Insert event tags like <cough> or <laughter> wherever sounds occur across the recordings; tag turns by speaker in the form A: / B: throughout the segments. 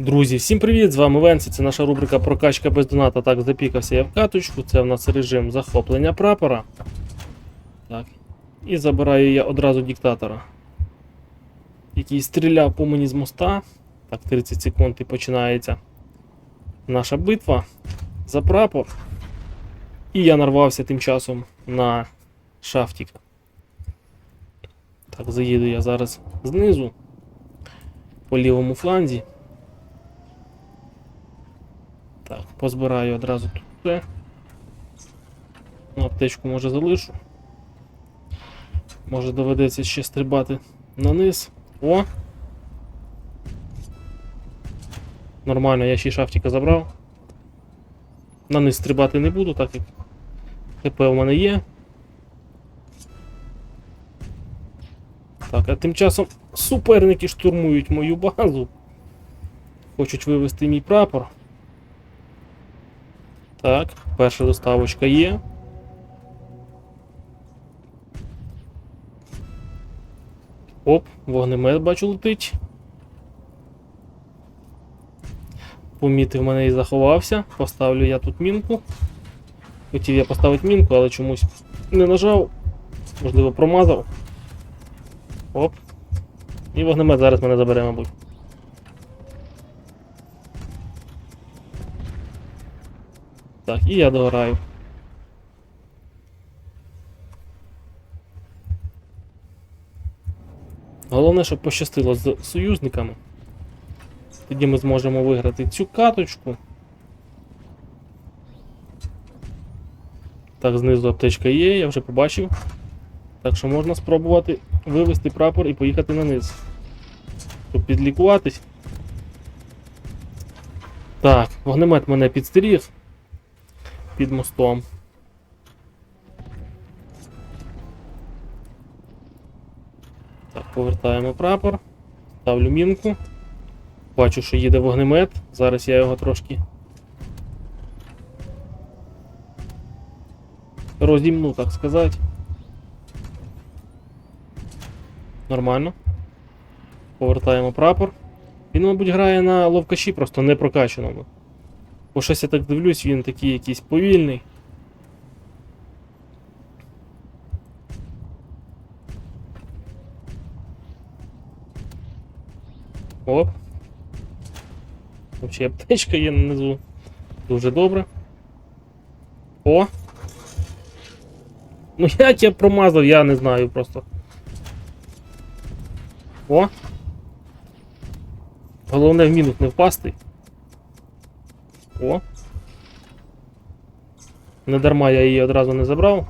A: Друзі, всім привіт! З вами Венсі. Це наша рубрика Прокачка без доната. Так, запікався я в каточку. Це в нас режим захоплення прапора. Так. І забираю я одразу диктатора. Який стріляв по мені з моста. Так, 30 секунд і починається наша битва за прапор. І я нарвався тим часом на шафтик. Так, заїду я зараз знизу по лівому фланзі. Так, позбираю одразу тут все. Аптечку може залишу. Може доведеться ще стрибати на низ. О! Нормально, я ще й шафтика забрав. На низ стрибати не буду, так як ХП у мене є. Так, а тим часом суперники штурмують мою базу. Хочуть вивести мій прапор. Так, перша доставочка є. Оп, вогнемет бачу летить. Помітив мене і заховався. Поставлю я тут мінку. Хотів я поставити мінку, але чомусь не нажав. Можливо, промазав. Оп. І вогнемет зараз мене забере, мабуть. Так, і я догораю. Головне, щоб пощастило з союзниками. Тоді ми зможемо виграти цю каточку. Так, знизу аптечка є, я вже побачив. Так що можна спробувати вивести прапор і поїхати на низ. Щоб підлікуватись. Так, вогнемет мене підстеріг під мостом. Так, повертаємо прапор. Ставлю мінку. Бачу, що їде вогнемет. Зараз я його трошки розімну, так сказати. Нормально. Повертаємо прапор. Він, мабуть, грає на ловкаші, просто не прокачаному. Бо щось я так дивлюсь, він такий якийсь повільний. Оп. Взагалі аптечка є внизу. Дуже добре. О! Ну як я промазав, я не знаю просто. О! Головне в мінус не впасти. О. Не дарма я її одразу не забрав.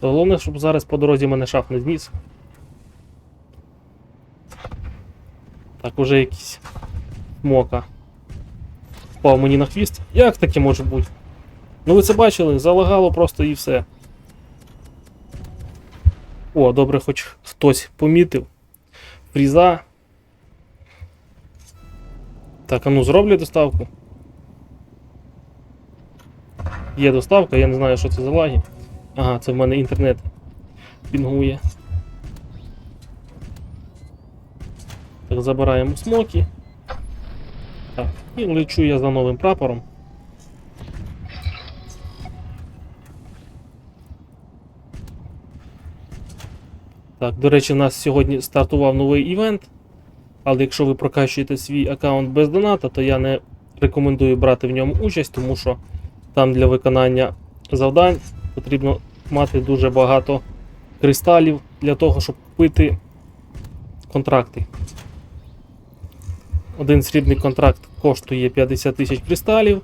A: Головне, щоб зараз по дорозі мене шаф не зніс. Так, уже якийсь мока. Впав мені на хвіст. Як таке може бути? Ну ви це бачили, залагало просто і все. О, добре, хоч хтось помітив. Фріза. Так, а ну зроблю доставку. Є доставка, я не знаю, що це за лаги. Ага, це в мене інтернет пінгує. Так, забираємо смоки. Так, і лечу я за новим прапором. Так, до речі, у нас сьогодні стартував новий івент. Але якщо ви прокачуєте свій аккаунт без доната, то я не рекомендую брати в ньому участь, тому що там для виконання завдань потрібно мати дуже багато кристалів для того, щоб купити контракти. Один срібний контракт коштує 50 тисяч кристалів.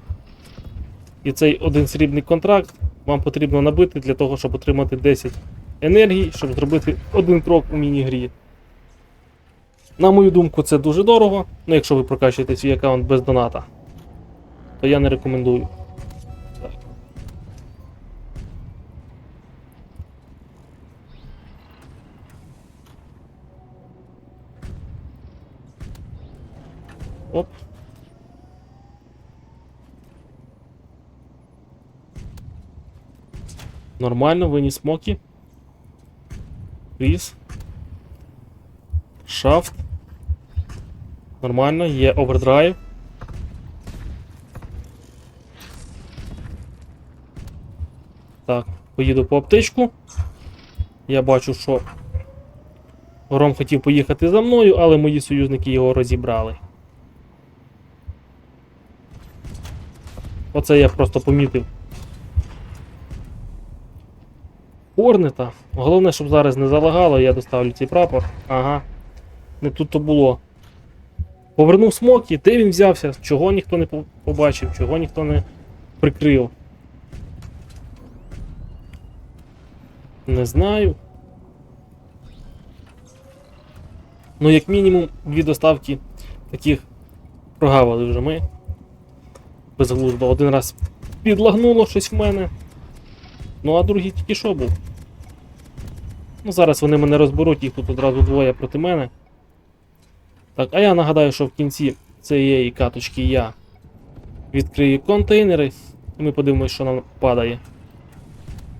A: І цей один срібний контракт вам потрібно набити для того, щоб отримати 10 енергій, щоб зробити один крок у міні-грі. На мою думку, це дуже дорого. Ну, якщо ви прокачуєте свій аккаунт без доната, то я не рекомендую. Оп. Нормально, виніс смоки. Фріз. Шафт. Нормально, є овердрайв. Так, поїду по аптечку. Я бачу, що Гром хотів поїхати за мною, але мої союзники його розібрали. Оце я просто помітив. Хорнета. Головне, щоб зараз не залагало, я доставлю цей прапор. Ага. Не тут то було. Повернув смокі, де він взявся, чого ніхто не побачив, чого ніхто не прикрив. Не знаю. Ну, як мінімум, дві доставки таких прогавили вже ми. Безглуздо. Один раз підлагнуло щось в мене. Ну, а другий тільки що був. Ну, зараз вони мене розберуть, їх тут одразу двоє проти мене. Так, а я нагадаю, що в кінці цієї каточки я відкрию контейнери, і ми подивимось, що нам падає.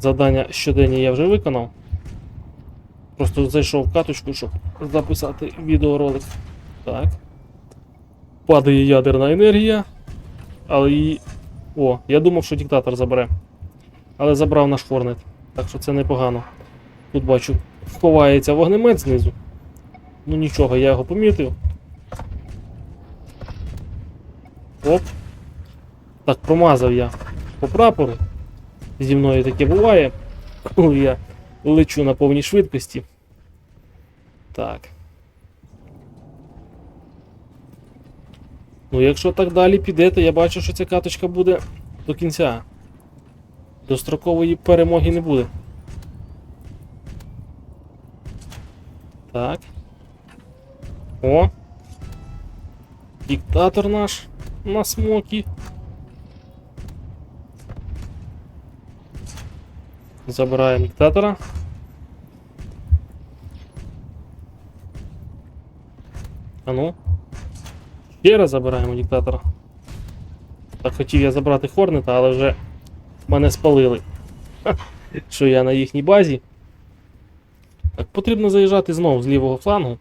A: Завдання щоденні я вже виконав. Просто зайшов в каточку, щоб записати відеоролик. Так. Падає ядерна енергія. Але її. О, я думав, що диктатор забере. Але забрав наш Хорнет. Так що це непогано. Тут бачу, ховається вогнемет знизу. Ну нічого, я його помітив. Оп. Так, промазав я по прапору. Зі мною таке буває, коли я лечу на повній швидкості. Так. Ну, якщо так далі піде, то я бачу, що ця каточка буде до кінця. Дострокової перемоги не буде. Так. О. Диктатор наш на смокі. Забираємо диктатора. А ну. Ще раз забираємо диктатора. Так хотів я забрати Хорнета, але вже мене спалили. Ха, Що я на їхній базі. Так, потрібно заїжджати знову з лівого флангу.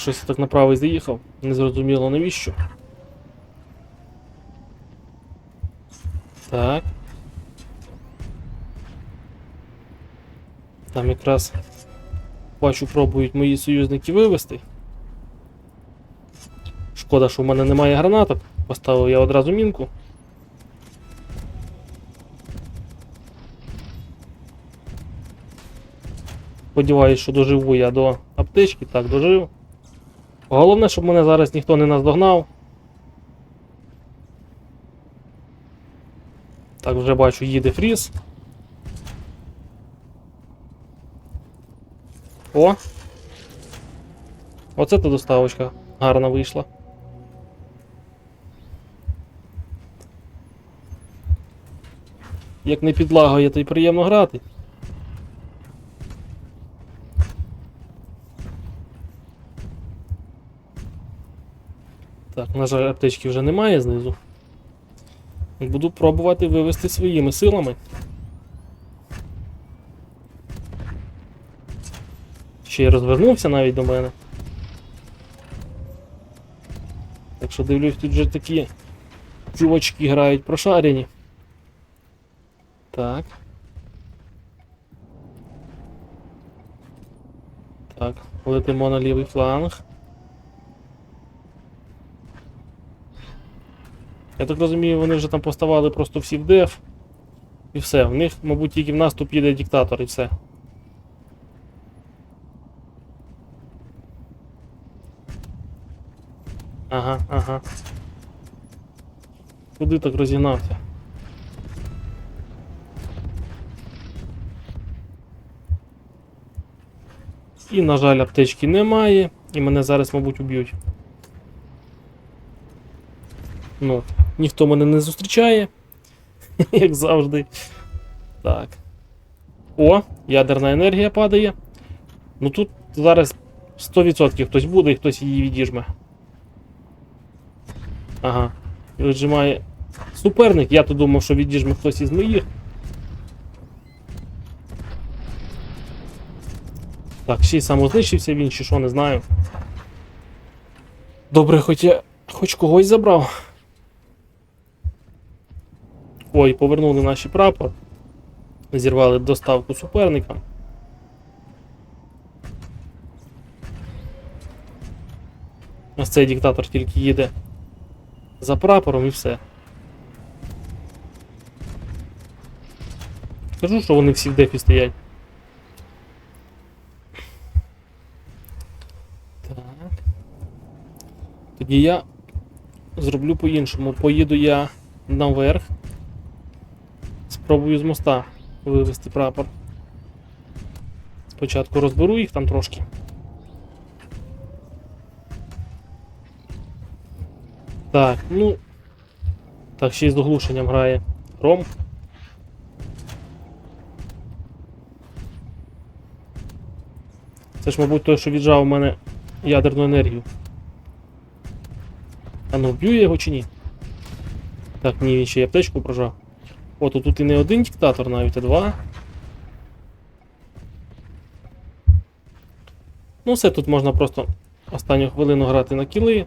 A: Щось я так на заїхав, незрозуміло навіщо. Так. Там якраз бачу, пробують мої союзники вивести. Шкода, що в мене немає гранаток. Поставив я одразу мінку. Сподіваюсь, що доживу я до аптечки. Так, дожив. Головне, щоб мене зараз ніхто не наздогнав. Так, вже бачу, їде фріз. О! Оце та доставочка гарна вийшла. Як не підлагає, то й приємно грати. Так, на жаль, аптечки вже немає знизу. Буду пробувати вивести своїми силами. Ще й розвернувся навіть до мене. Так що дивлюсь, тут вже такі чувачки грають прошарені. Так. Так, летимо на лівий фланг. Я так розумію, вони вже там поставали просто всі в деф. І все. В них, мабуть, тільки в наступ їде диктатор і все. Ага, ага. Куди так розігнався? І, на жаль, аптечки немає, і мене зараз, мабуть, уб'ють. Ну, ніхто мене не зустрічає, <laughs> як завжди. Так. О, ядерна енергія падає. Ну тут зараз 100% хтось буде і хтось її відіжме. Ага. І віджимає суперник. Я то думав, що відіжме хтось із моїх. Так, ще й самознищився він, чи що, не знаю. Добре, хоч я хоч когось забрав. Ой, повернули наші прапор. Зірвали доставку суперника. Ось цей диктатор тільки їде за прапором і все. Скажу, що вони всі в дефі стоять. Так. Тоді я зроблю по-іншому. Поїду я наверх. Спробую з моста вивести прапор. Спочатку розберу їх там трошки. Так, ну. Так, ще й з оглушенням грає. Ром. Це ж, мабуть, той, що віджав у мене ядерну енергію. А ну, вб'ю я його чи ні? Так, ні, він ще й аптечку прожав. О, то тут і не один диктатор, навіть, а два. Ну, все, тут можна просто останню хвилину грати на кіли.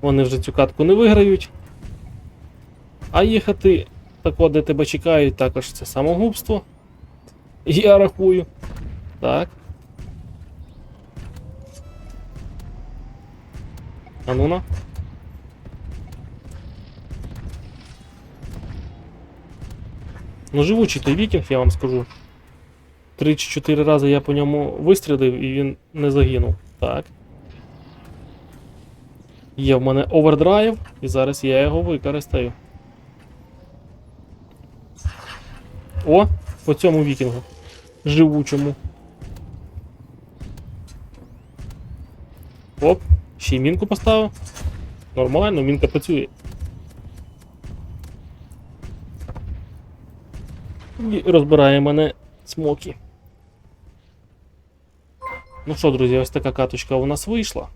A: Вони вже цю катку не виграють. А їхати тако, де тебе чекають, також це самогубство. Я рахую. Так. А ну на. Ну, живучий той вікінг, я вам скажу. Три чи чотири рази я по ньому вистрілив і він не загинув. Так. Є в мене овердрайв, і зараз я його використаю. О, по цьому вікінгу. Живучому. Оп, ще й мінку поставив. Нормально, мінка працює. І розбирає мене смокі. Ну що, друзі, ось така каточка у нас вийшла.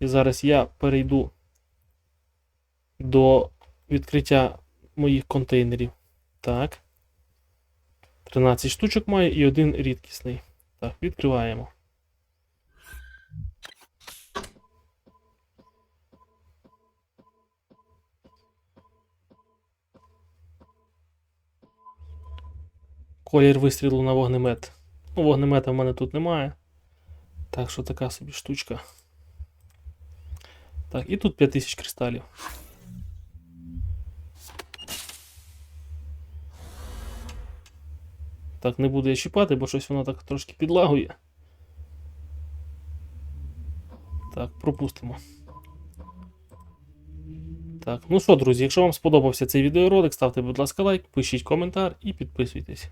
A: І зараз я перейду до відкриття моїх контейнерів. Так. 13 штучок маю і один рідкісний. Так, відкриваємо. Колір вистрілу на вогнемет. Ну, вогнемета в мене тут немає. Так що така собі штучка. Так, і тут 5000 кристалів. Так, не буду я чіпати, бо щось воно так трошки підлагує. Так, пропустимо. Так, ну що, друзі, якщо вам сподобався цей відеоролик, ставте, будь ласка, лайк, пишіть коментар і підписуйтесь.